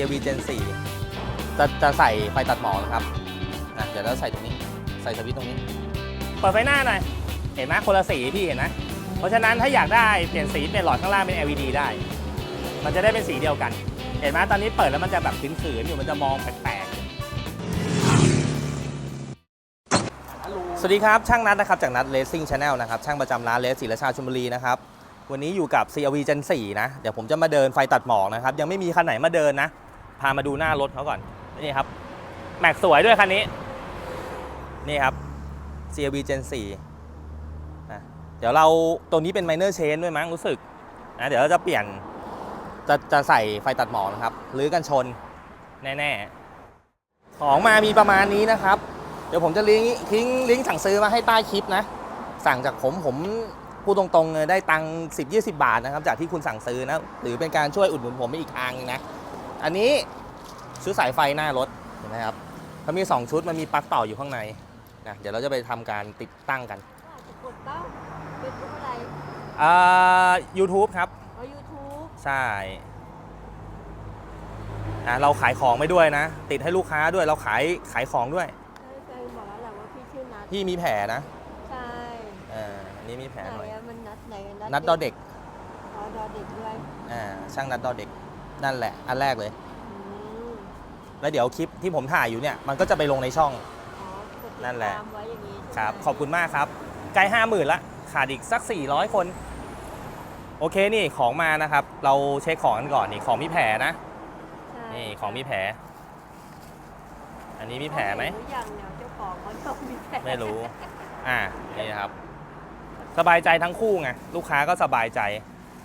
CRV Gen 4จะจะใส่ไฟตัดหมอกนะครับอะเดี๋ยวเราใส่ตรงนี้ ใส่สวิตช์ตรงนี้ เปิดไฟหน้าหน่อย เห็นไหมคนละสีพี่เห็นไหมเพราะฉะนั้นถ้าอยากได้เปลี่ยนสีเปลี่ยนหลอดข้างล่างเป็น LED ได้ มันจะได้เป็นสีเดียวกัน เห็นไหมตอนนี้เปิดแล้วมันจะแบบขืนๆอยู่มันจะมองแปลกๆสวัสดีครับช่างนัดนะครับจากนัด Racing Channel นะครับช่างประจำร้านเลสศรีราชาชลบุรีนะครับวันนี้อยู่กับ CRV Gen 4นะ เดี๋ยวผมจะมาเดินไฟตัดหมอกนะครับ ยังไม่มีคันไหนมาเดินนะ พามาดูหน้ารถเขาก่อน นี่ครับ แม็กสวยด้วยคันนี้ นี่ครับ CRV Gen 4นะเดี๋ยวเราตัวนี้เป็น minor change ด้วยมั้งรู้สึกนะเดี๋ยวเราจะเปลี่ยนจะจะใส่ไฟตัดหมอกนะครับหรือกันชนแน่ๆ ของมามีประมาณนี้นะครับ เดี๋ยวผมจะลิงก์ทิ้งลิงก์สั่งซื้อมาให้ใต้คลิปนะ สั่งจากผมผมพูดตรงๆ ได้ตังค์10 20บาทนะครับ จากที่คุณสั่งซื้อนะ หรือเป็นการช่วยอุดหนุนผมไปอีกทางนึงนะ อันนี้ชุดสายไฟหน้ารถเห็นไหมครับเขามี 2 ชุดมันมีปลั๊กต่ออยู่ข้างในนะเดี๋ยวเราจะไปทำการติดตั้งกันกดตั้งเป็นรูปอะไรอ่า YouTube ครับอ๋อยูทูบใช่นะเราขายของไม่ด้วยนะ ติดให้ลูกค้าด้วยเราขายขายของด้วยใช่แฟนบอกแล้วแหละว่าพี่ชื่อนัทพี่มีแผลนะ ใช่เอออันนี้มีแผลไหนหน่อยอะมันนัดไหนอะนัดดอเด็กอ๋อดอเด็กด้วยอ่าช่างนัดดอเด็ก นั่นแหละ อันแรกเลยอืมแล้วเดี๋ยวคลิปที่ผมถ่ายอยู่เนี่ย มันก็จะไปลงในช่องอ๋อกดติดนั่นแหละ ตามไว้อย่างนี้ใช่ไหมครับ ขอบคุณมากครับ ใกล้ห้าหมื่นละ ขาดอีกสัก 400 คน โอเคนี่ของมานะครับ เราเช็คของกันก่อนนี่ ของมีแผลนะ ใช่นี่ของมีแผล อันนี้มีแผลไหมเรือยังเนี่ยเจ้าของเขาต้องมีแผลไม่รู้ อ่า นี่นะครับ สบายใจทั้งคู่ไง ลูกค้าก็สบายใจ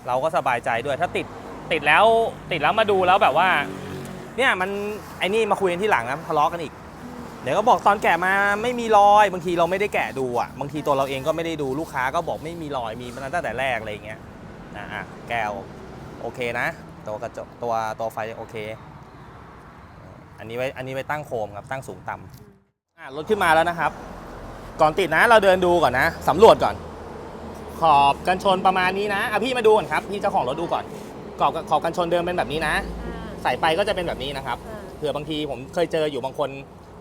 เราก็สบายใจด้วย ถ้าติด ติดแล้วติดแล้วมาดูแล้วแบบว่า เนี่ยมันไอ้นี่มาคุยกันที่หลังนะทะเลาะกันอีก เดี๋ยวก็บอกตอนแกะมาไม่มีรอย บางทีเราไม่ได้แกะดูอะบางทีตัวเราเองก็ไม่ได้ดูลูกค้าก็บอกไม่มีรอยมีมาตั้งแต่แรกอะไรอย่างเงี้ยนะอะแก้วโอเคนะ ตัวกระจกตัวตัวไฟโอเค อันนี้ไว้อันนี้ไว้ตั้งโคมครับตั้งสูงต่ำอะรถขึ้นมาแล้วนะครับ ก่อนติดนะเราเดินดูก่อนนะสำรวจก่อน ขอบกันชนประมาณนี้นะอะพี่มาดูก่อนครับพี่เจ้าของรถดูก่อน ขอบขอบกันชนเดิมเป็นแบบนี้นะอ่าใส่ไปก็จะเป็นแบบนี้นะครับอ่าเผื่อบางทีผมเคยเจออยู่บางคน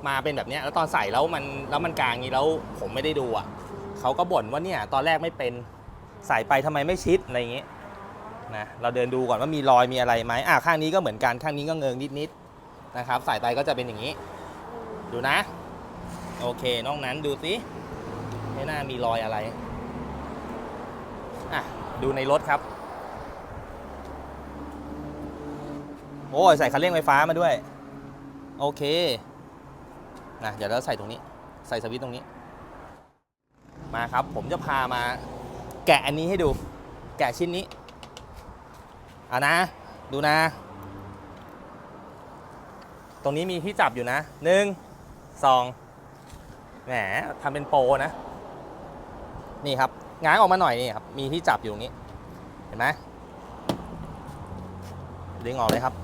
มาเป็นแบบเนี้ยแล้วตอนใส่แล้วมันแล้วมันกลางอย่างนี้แล้วผมไม่ได้ดูอะเขาก็บ่นว่าเนี่ยตอนแรกไม่เป็นใส่ไปทำไมไม่ชิดอะไรอย่างงี้นะเราเดินดูก่อนว่ามีรอยมีอะไรไหมอะข้างนี้ก็เหมือนกันข้างนี้ก็เงิงนิดๆนะครับใส่ไปก็จะเป็นอย่างนี้ ดูนะ โอเคนอกนั้นดูสิไม่น่ามีรอยอะไรอะดูในรถครับ โอ้ยใส่คันเร่งไฟฟ้ามาด้วย โอเคนะเดี๋ยวเราใส่ตรงนี้ ใส่สวิตช์ตรงนี้ มาครับ ผมจะพามา แกะอันนี้ให้ดู แกะชิ้นนี้อะนะ ดูนะ ตรงนี้มีที่จับอยู่นะหนึ่งซองแหมทำเป็นโปรนะ นี่ครับง้างออกมาหน่อยนี่ครับ มีที่จับอยู่ตรงนี้ เห็นไหมดึงออกเลยครับ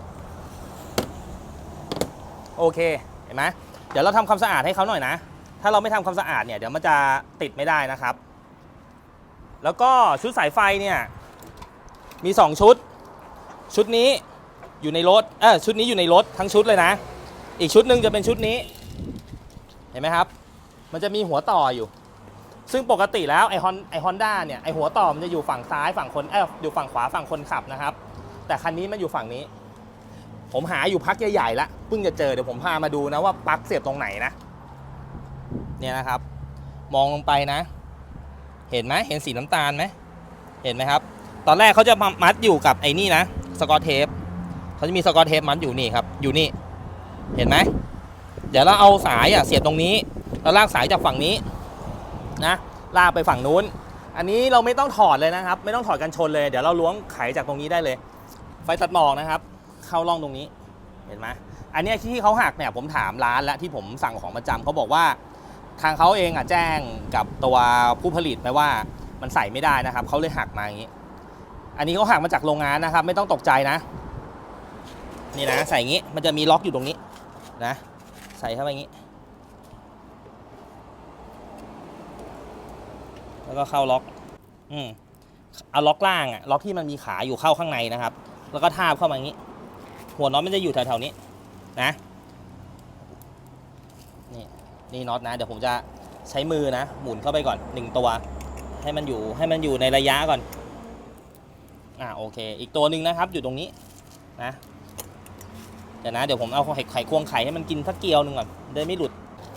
โอเค เห็นไหมเดี๋ยวเราทำความสะอาดให้เขาหน่อยนะ ถ้าเราไม่ทำความสะอาดเนี่ยเดี๋ยวมันจะติดไม่ได้นะครับ แล้วก็ชุดสายไฟเนี่ยมี 2 ชุด ชุดนี้อยู่ในรถ เออชุดนี้อยู่ในรถทั้งชุดเลยนะ อีกชุดหนึ่งจะเป็นชุดนี้ เห็นไหมครับ มันจะมีหัวต่ออยู่ ซึ่งปกติแล้วไอฮอนไอฮอนด้าเนี่ยไอหัวต่อมันจะอยู่ฝั่งซ้ายฝั่งคน เอออยู่ฝั่งขวาฝั่งคนขับนะครับ แต่คันนี้มันอยู่ฝั่งนี้ ผมหาอยู่พักใหญ่ๆละเพิ่งจะเจอเดี๋ยวผมพามาดูนะว่าปลั๊กเสียบตรงไหนนะ เนี่ยนะครับ มองลงไปนะ เห็นไหมเห็นสีน้ำตาลไหมเห็นไหมครับ ตอนแรกเขาจะมัดอยู่กับไอ้นี่นะสกอตเทปเขาจะมีสกอตเทปมัดอยู่นี่ครับ อยู่นี่ เห็นไหมเดี๋ยวเราเอาสายอะเสียบตรงนี้แล้วลากสายจากฝั่งนี้นะลากไปฝั่งนู้น อันนี้เราไม่ต้องถอดเลยนะครับ ไม่ต้องถอดกันชนเลย เดี๋ยวเราล้วงไขจากตรงนี้ได้เลย ไฟตัดหมอกนะครับ เข้าร่องตรงนี้เห็นไหมอันนี้ที่เขาหักเนี่ยผมถามร้านแล้วที่ผมสั่งของประจำเขาบอกว่า ทางเขาเองอะแจ้งกับตัวผู้ผลิตไปว่ามันใส่ไม่ได้นะครับเขาเลยหักมาอย่างนี้ อันนี้เขาหักมาจากโรงงานนะครับ ไม่ต้องตกใจนะ นี่นะใส่อย่างนี้มันจะมีล็อกอยู่ตรงนี้นะ ใส่เข้าไปอย่างนี้ แล้วก็เข้าล็อก อืมเอาล็อกล่างอะล็อกที่มันมีขาอยู่เข้าข้างในนะครับ แล้วก็ทาบเข้ามาอย่างนี้ หัวน็อตมันจะอยู่แถวๆนี้นะนี่นี่น็อตนะ เดี๋ยวผมจะใช้มือนะ หมุนเข้าไปก่อนหนึ่งตัว ให้มันอยู่ให้มันอยู่ในระยะก่อนอ่าโอเค อีกตัวหนึ่งนะครับอยู่ตรงนี้นะเดี๋ยวนะเดี๋ยวผมเอาไข่ไข่ควงไข่ให้มันกินสักเกลียวหนึ่งก่อนได้ไม่หลุด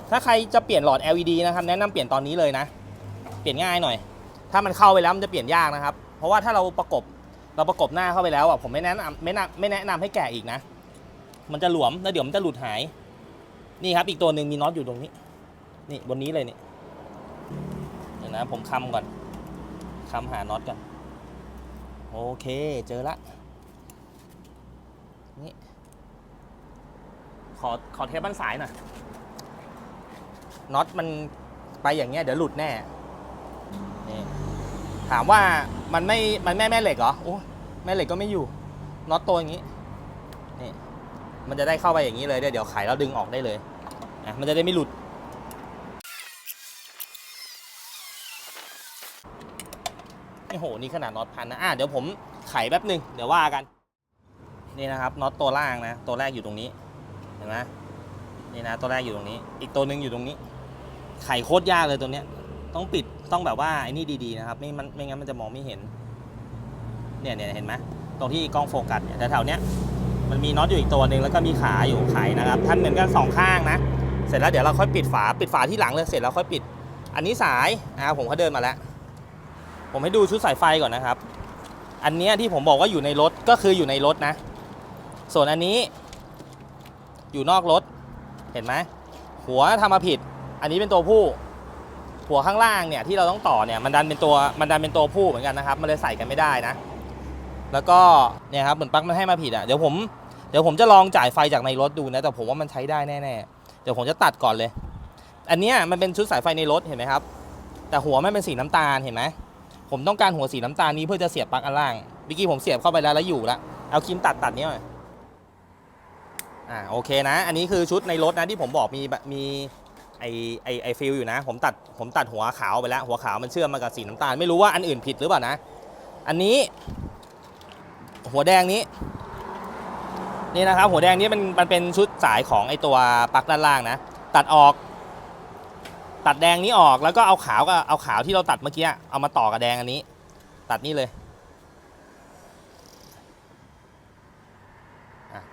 ถ้าใครจะเปลี่ยนหลอด LED นะครับแนะนำเปลี่ยนตอนนี้เลยนะ เปลี่ยนง่ายหน่อย ถ้ามันเข้าไปแล้วมันจะเปลี่ยนยากนะครับ เพราะว่าถ้าเราประกบ เราประกบหน้าเข้าไปแล้วอะผมไม่แนะนำไม่แนะไม่แนะนำให้แกะอีกนะ มันจะหลวมแล้วเดี๋ยวมันจะหลุดหาย นี่ครับ อีกตัวหนึ่งมีน็อตอยู่ตรงนี้ นี่บนนี้เลยนี่เดี๋ยวนะ ผมคำก่อนคำหาน็อตก่อนโอเค เจอละนี่ขอขอเทปบ้านสายหน่อยน็อตมันไปอย่างเงี้ยเดี๋ยวหลุดแน่นี่ถามว่า มันไม่ มันแม่แม่เหล็กเหรอ โอ้แม่เหล็กก็ไม่อยู่ น็อตตัวอย่างงี้ นี่ มันจะได้เข้าไปอย่างนี้เลย เดี๋ยวเดี๋ยวไขแล้วดึงออกได้เลยอะมันจะได้ไม่หลุด โอ้โห นี่ขนาดน็อตพันนะ อะ เดี๋ยวผมไขแป๊บหนึ่งเดี๋ยวว่ากัน นี่นะครับ น็อตตัวล่างนะ ตัวแรกอยู่ตรงนี้ เห็นไหมนี่นะ ตัวแรกอยู่ตรงนี้ อีกตัวหนึ่งอยู่ตรงนี้ ไขโคตรยากเลยตัวเนี้ย ต้องปิดต้องแบบว่าไอ้นี่ดีๆนะครับไม่มันไม่งั้นมันจะมองไม่เห็น เนี่ยเนี่ยเห็นไหมตรงที่กล้องโฟกัสเนี่ยแถวๆเนี้ยมันมีน็อตอยู่อีกตัวหนึ่งแล้วก็มีขาอยู่ไขนะครับท่านเหมือนกันสองข้างนะ เสร็จแล้วเดี๋ยวเราค่อยปิดฝาปิดฝาที่หลังเลยเสร็จแล้วค่อยปิด อันนี้สายอ่าผมเขาเดินมาแล้ว ผมให้ดูชุดสายไฟก่อนนะครับ อันเนี้ยที่ผมบอกว่าอยู่ในรถก็คืออยู่ในรถนะ ส่วนอันนี้ อยู่นอกรถเห็นไหมหัวทำมาผิด อันนี้เป็นตัวผู้ หัวข้างล่างเนี่ยที่เราต้องต่อเนี่ยมันดันเป็นตัวมันดันเป็นตัวผู้เหมือนกันนะครับมันเลยใส่กันไม่ได้นะ แล้วก็เนี่ยครับเหมือนปลั๊กมันให้มาผิดอะเดี๋ยวผมเดี๋ยวผมจะลองจ่ายไฟจากในรถดูนะแต่ผมว่ามันใช้ได้แน่ๆเดี๋ยวผมจะตัดก่อนเลย อันเนี้ยมันเป็นชุดสายไฟในรถเห็นไหมครับ แต่หัวมันเป็นสีน้ำตาลเห็นไหมผมต้องการหัวสีน้ำตาลนี้เพื่อจะเสียบปลั๊กอันล่างเมื่อกี้ผมเสียบเข้าไปแล้วแล้วอยู่ล้วเอาครีมตัดตัดนี้หน่อยอ่าโอเคนะ อันนี้คือชุดในรถนะที่ผมบอกมีแบบมี ไอไอไอฟิลอยู่นะ ผมตัดผมตัดหัวขาวไปแล้ว หัวขาวมันเชื่อมมากับสีน้ำตาล ไม่รู้ว่าอันอื่นผิดหรือเปล่านะ อันนี้ หัวแดงนี้ นี่นะครับ หัวแดงนี้มันมันเป็นชุดสายของไอตัวปลั๊กด้านล่างนะ ตัดออก ตัดแดงนี้ออกแล้วก็เอาขาวกับเอาขาวที่เราตัดเมื่อกี้เอามาต่อกับแดงอันนี้ ตัดนี่เลย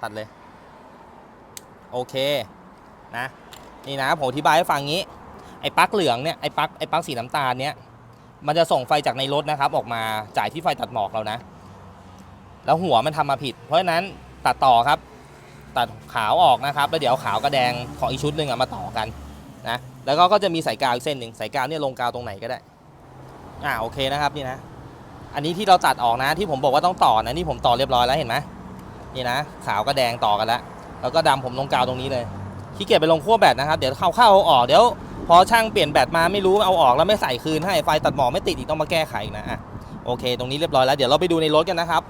ตัดเลย โอเคนะ นี่นะผมอธิบายให้ฟังงี้ไอ้ปลั๊กเหลืองเนี่ยไอ้ปลั๊กไอ้ปลั๊กสีน้ำตาลเนี่ยมันจะส่งไฟจากในรถนะครับ ออกมาจ่ายที่ไฟตัดหมอกเรานะ แล้วหัวมันทำมาผิด เพราะฉะนั้นตัดต่อครับ ตัดขาวออกนะครับ แล้วเดี๋ยวขาวกับแดงของอีกชุดหนึ่งมาต่อกันนะแล้วก็ก็จะมีสายกาวอีกเส้นหนึ่งสายกาวเนี่ยลงกาวตรงไหนก็ได้อ่าโอเคนะครับนี่นะ อันนี้ที่เราตัดออกนะที่ผมบอกว่าต้องต่อนะนี่ผมต่อเรียบร้อยแล้วเห็นไหมนี่นะ ขาวกับแดงต่อกันแล้วแล้วก็ดำผมลงกาวตรงนี้เลย ขี้เกียจไปลงขั้วแบตนะครับ เดี๋ยวเข้าเข้าเอาออกเดี๋ยวพอช่างเปลี่ยนแบตมาไม่รู้เอาออกแล้วไม่ใส่คืนให้ไฟตัดหมอกไม่ติดอีกต้องมาแก้ไขนะอะโอเค ตรงนี้เรียบร้อยแล้วเดี๋ยวเราไปดูในรถกันนะครับ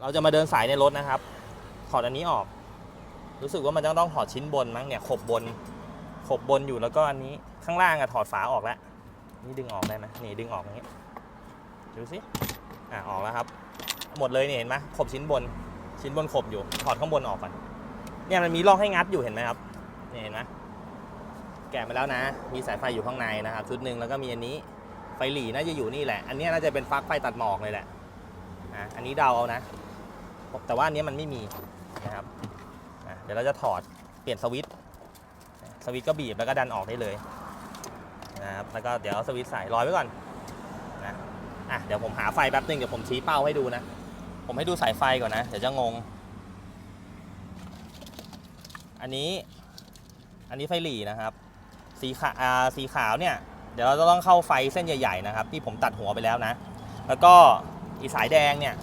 เราจะมาเดินสายในรถนะครับ ถอดอันนี้ออก รู้สึกว่ามันจะต้องถอดชิ้นบนมั้งเนี่ยขบบนขบบนอยู่แล้วก็อันนี้ข้างล่างอะถอดฝาออกแล้วนี่ดึงออกได้ไหมนี่ดึงออกอย่างนี้ดูสิอะออกแล้วครับ หมดเลยเนี่ยเห็นไหมขบชิ้นบนชิ้นบนขบอยู่ถอดข้างบนออกก่อนเนี่ยมันมีร่องให้งัดอยู่เห็นไหมครับ นี่เห็นไหมแกะมาแล้วนะ มีสายไฟอยู่ข้างในนะครับ ชุดหนึ่งแล้วก็มีอันนี้ไฟหลีน่าจะอยู่นี่แหละ อันนี้น่าจะเป็นฟักไฟตัดหมอกเลยแหละอะอันนี้เดาเอานะ แต่ว่าอันนี้มันไม่มีนะครับอะเดี๋ยวเราจะถอดเปลี่ยนสวิตช์สวิตช์ก็บีบแล้วก็ดันออกได้เลยนะครับแล้วก็เดี๋ยวเอาสวิตช์ใส่รอยไว้ก่อนนะอะเดี๋ยวผมหาไฟแป๊บนึงเดี๋ยวผมชี้เป้าให้ดูนะ ผมให้ดูสายไฟก่อนนะ เดี๋ยวจะงง อันนี้ อันนี้ไฟหลีนะครับ สีขาวสีขาวเนี่ย เดี๋ยวเราจะต้องเข้าไฟเส้นใหญ่ๆนะครับ ที่ผมตัดหัวไปแล้วนะ แล้วก็อีสายแดงเนี่ย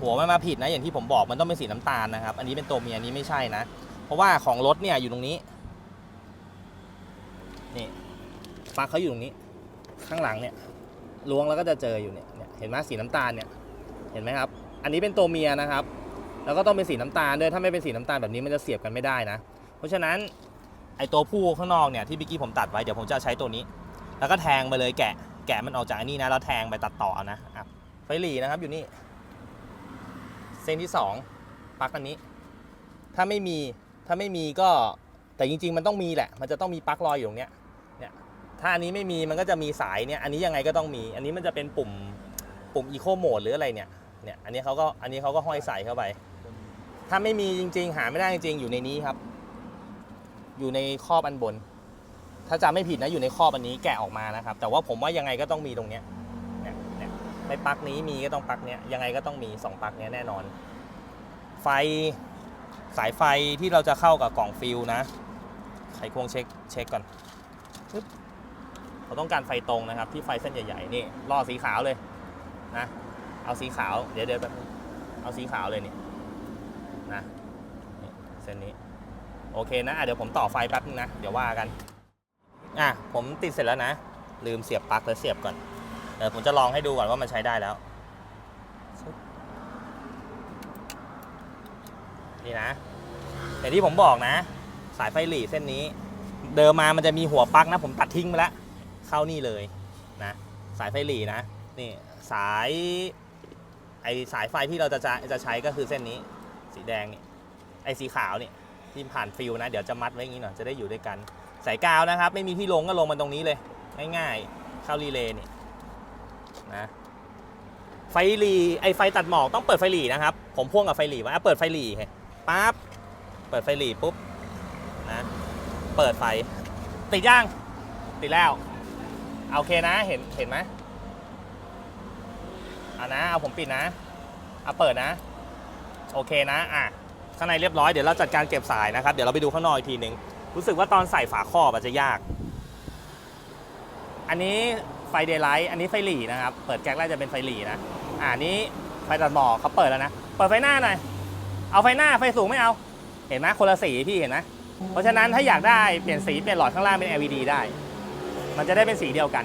หัวไมันมาผิดนะ อย่างที่ผมบอกมันต้องเป็นสีน้ำตาลนะครับ อันนี้เป็นตัวเมียอันนี้ไม่ใช่นะ เพราะว่าของรถเนี่ยอยู่ตรงนี้ นี่ปลั๊กเขาอยู่ตรงนี้ ข้างหลังเนี่ยล้วงแล้วก็จะเจออยู่เนี่ยเนี่ยเห็นไหมสีน้ำตาลเนี่ยเห็นไหมครับ อันนี้เป็นตัวเมียนะครับ แล้วก็ต้องเป็นสีน้ำตาลด้วย ถ้าไม่เป็นสีน้ำตาลแบบนี้มันจะเสียบกันไม่ได้นะ เพราะฉะนั้น ไอตัวผู้ข้างนอกเนี่ยที่เมื่อกี้ผมตัดไว้เดี๋ยวผมจะใช้ตัวนี้ แล้วก็แทงไปเลยแกะแกะมันออกจากอันนี้นะแล้วแทงไปตัดต่อเอานะอะไฟหลีนะครับอยู่นี่เส้นที่สองปลั๊กอันนี้ ถ้าไม่มีถ้าไม่มีก็แต่จริง ๆ มันต้องมีแหละ มันจะต้องมีปลั๊กลอยอยู่ตรงเนี้ยเนี่ยถ้าอันนี้ไม่มีมันก็จะมีสายเนี่ยอันนี้ยังไงก็ต้องมี อันนี้มันจะเป็นปุ่มปุ่มอีโคโหมดหรืออะไรเนี่ยเนี่ยอันนี้เขาก็อันนี้เขาก็ห้อยใส่เข้าไป ถ้าไม่มีจริง ๆ หาไม่ได้จริงๆอยู่ในนี้ครับ อยู่ในครอบอันบน ถ้าจำไม่ผิดนะอยู่ในครอบอันนี้แกะออกมานะครับ แต่ว่าผมว่ายังไงก็ต้องมีตรงเนี้ยเนี่ยเนี่ยไม่ปลั๊กนี้มีก็ต้องปลั๊กเนี้ยยังไงก็ต้องมีสองปลั๊กเนี้ยแน่นอน ไฟสายไฟที่เราจะเข้ากับกล่องฟิลนะไขควงเช็คเช็คก่อนเราต้องการไฟตรงนะครับ ที่ไฟเส้นใหญ่ๆนี่ล่อสีขาวเลยนะ เอาสีขาวเดี๋ยวเดี๋ยวแป๊บเอาสีขาวเลยนี่นะเส้นนี้ โอเคนะะเดี๋ยวผมต่อไฟแป๊บนึงนะ เดี๋ยวว่ากัน อะ ผมติดเสร็จแล้วนะ ลืมเสียบปลั๊กแล้วเสียบก่อน เดี๋ยวผมจะลองให้ดูก่อนว่ามันใช้ได้แล้ว นี่นะอย่างที่ผมบอกนะ สายไฟหลีเส้นนี้ เดิมมามันจะมีหัวปลั๊กนะ ผมตัดทิ้งไปแล้ว เข้านี่เลยนะ สายไฟหลีนะ นี่สายไอสายไฟที่เราจะจะจะใช้ก็คือเส้นนี้ สีแดงนี่ ไอสีขาวนี่ ที่ผ่านฟิลนะเดี๋ยวจะมัดไว้อย่างนี้หน่อยจะได้อยู่ด้วยกัน สายกาวนะครับ ไม่มีที่ลงก็ลงมันตรงนี้เลย ง่ายๆ เข้ารีเลย์นี่นะไฟหลีไอไฟตัดหมอกต้องเปิดไฟหลีนะครับ ผมพ่วงกับไฟหลีไว้อะเปิดไฟหลีเฮ้ปั๊บเปิดไฟหลีปุ๊บนะเปิดไฟ ติดย่างติดแล้วโอเคนะเห็นเห็นไหมเอานะ เอาผมปิดนะ เอาเปิดนะ โอเคนะ อะ ข้างในเรียบร้อยเดี๋ยวเราจัดการเก็บสายนะครับ เดี๋ยวเราไปดูข้างนอกอีกทีหนึ่งรู้สึกว่าตอนใส่ฝาครอบอาจจะยาก อันนี้ไฟเดย์ไลท์อันนี้ไฟหลีนะครับ เปิดแก๊กแรกจะเป็นไฟหลีนะอ่านี้ไฟตัดหมอกเขาเปิดแล้วนะ เปิดไฟหน้าหน่อย เอาไฟหน้าไฟสูงไม่เอา เห็นไหมคนละสีพี่เห็นไหมเพราะฉะนั้นถ้าอยากได้เปลี่ยนสีเปลี่ยนหลอดข้างล่างเป็น LED ได้ มันจะได้เป็นสีเดียวกัน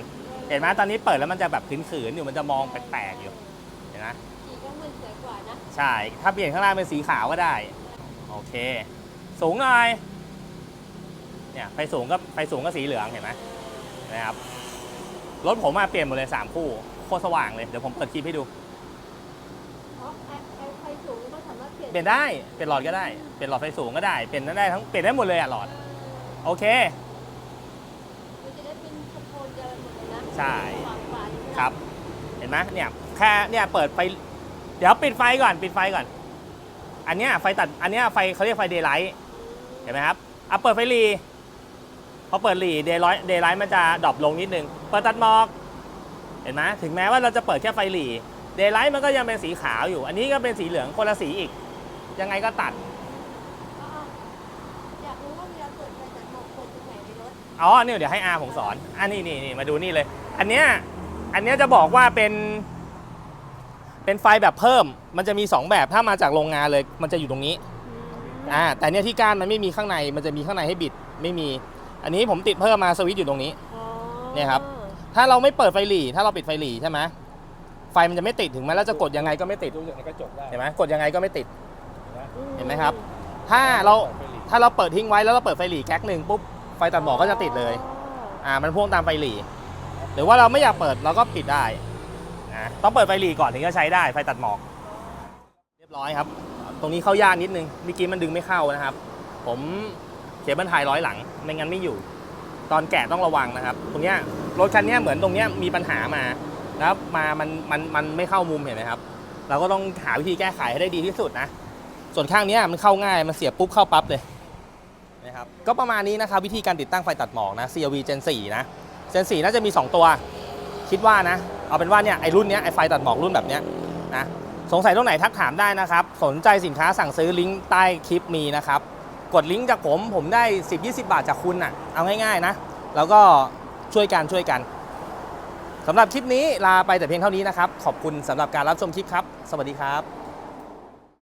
เห็นไหมตอนนี้เปิดแล้วมันจะแบบขืนๆอยู่มันจะมองแปลกๆอยู่ เห็นไหมสีก็มันสวยกว่านะ ใช่ ถ้าเปลี่ยนข้างล่างเป็นสีขาวก็ได้ โอเค สูงหน่อย เนี่ยไฟสูงก็ไฟสูงก็สีเหลืองเห็นไหมนะครับ รถผมมาเปลี่ยนหมดเลย 3 คู่ โคตรสว่างเลย เดี๋ยวผมเปิดคลิปให้ดูเพราะไอ้ไอ้ไฟสูงก็สามารถเปลี่ยนเปลี่ยนได้ เปลี่ยนหลอดก็ได้ เปลี่ยนหลอดไฟสูงก็ได้ เปลี่ยนได้ทั้ง เปลี่ยนได้หมดเลยอะหลอด โอเคมันจะได้เป็นโทนเดียวกันหมดเลยนะใช่ฝาฝานี่นะครับ เห็นไหมเนี่ย แค่ เนี่ย เปิดไฟ เดี๋ยวปิดไฟก่อน ปิดไฟก่อน อันเนี้ยไฟตัดอันเนี้ยไฟเขาเรียกไฟเดย์ไลท์เห็นไหมครับอะเปิดไฟหลีพอเปิดหลีเดย์ไลท์เดย์ไลท์มันจะดรอปลงนิดนึงเปิดตัดหมอก เห็นไหมถึงแม้ว่าเราจะเปิดแค่ไฟหลีเดย์ไลท์มันก็ยังเป็นสีขาวอยู่ อันนี้ก็เป็นสีเหลืองคนละสีอีก ยังไงก็ตัดอ๋ออยากรู้ว่าเวลาเปิดไฟตัดหมอกกดตรงไหนในรถอ๋อเนี่ยเดี๋ยวให้อาผมสอนอันนี้นี่นี่มาดูนี่เลย อันเนี้ยอันเนี้ยจะบอกว่าเป็น เป็นไฟแบบเพิ่ม มันจะมี 2 แบบ ถ้ามาจากโรงงานเลย มันจะอยู่ตรงนี้ อ่า แต่เนี่ยที่ก้านมันไม่มีข้างใน มันจะมีข้างในให้บิด ไม่มี อันนี้ผมติดเพิ่มมาสวิตช์อยู่ตรงนี้อ๋อเนี่ยครับ ถ้าเราไม่เปิดไฟหลีถ้าเราปิดไฟหลีใช่ไหมไฟมันจะไม่ติด ถึงแม้เราจะกดยังไงก็ไม่ติดดูจากในกระจกได้เห็นไหมกดยังไงก็ไม่ติดอืเห็นไหมครับ ถ้าเราถ้าเราเปิดทิ้งไว้แล้วเราเปิดไฟหลีแก๊กหนึ่งปุ๊บ ไฟตัดหมอกก็จะติดเลย อ่า มันพ่วงตามไฟหลีหรือว่าเราไม่อยากเปิดเราก็ปิดได้ นะต้องเปิดไฟหลีก่อนถึงจะใช้ได้ไฟตัดหมอก เรียบร้อยครับ ตรงนี้เข้ายากนิดนึงเมื่อกี้มันดึงไม่เข้านะครับ ผมเคเบิลไทยร้อยหลังไม่งั้นไม่อยู่ ตอนแกะต้องระวังนะครับ ตรงเนี้ยรถคันเนี้ยเหมือนตรงเนี้ยมีปัญหามาแล้วมามันมันมันไม่เข้ามุมเห็นไหมครับ เราก็ต้องหาวิธีแก้ไขให้ได้ดีที่สุดนะส่วนข้างเนี้ยมันเข้าง่าย มันเสียบปุ๊บเข้าปั๊บเลยนะครับก็ประมาณนี้นะครับวิธีการติดตั้งไฟตัดหมอกนะ CRV Gen 4 นะ Gen 4 น่าจะมี 2 ตัว คิดว่านะ เอาเป็นว่าเนี่ยไอรุ่นเนี้ยไอไฟตัดหมอกรุ่นแบบเนี้ยนะสงสัยตรงไหนทักถามได้นะครับ สนใจสินค้าสั่งซื้อลิงก์ใต้คลิปมีนะครับ กดลิงก์จากผมผมได้ 10-20 บาทจากคุณน่ะเอาง่ายๆนะ แล้วก็ช่วยกันช่วยกันสำหรับคลิปนี้ลาไปแต่เพียงเท่านี้นะครับ ขอบคุณสำหรับการรับชมคลิปครับ สวัสดีครับ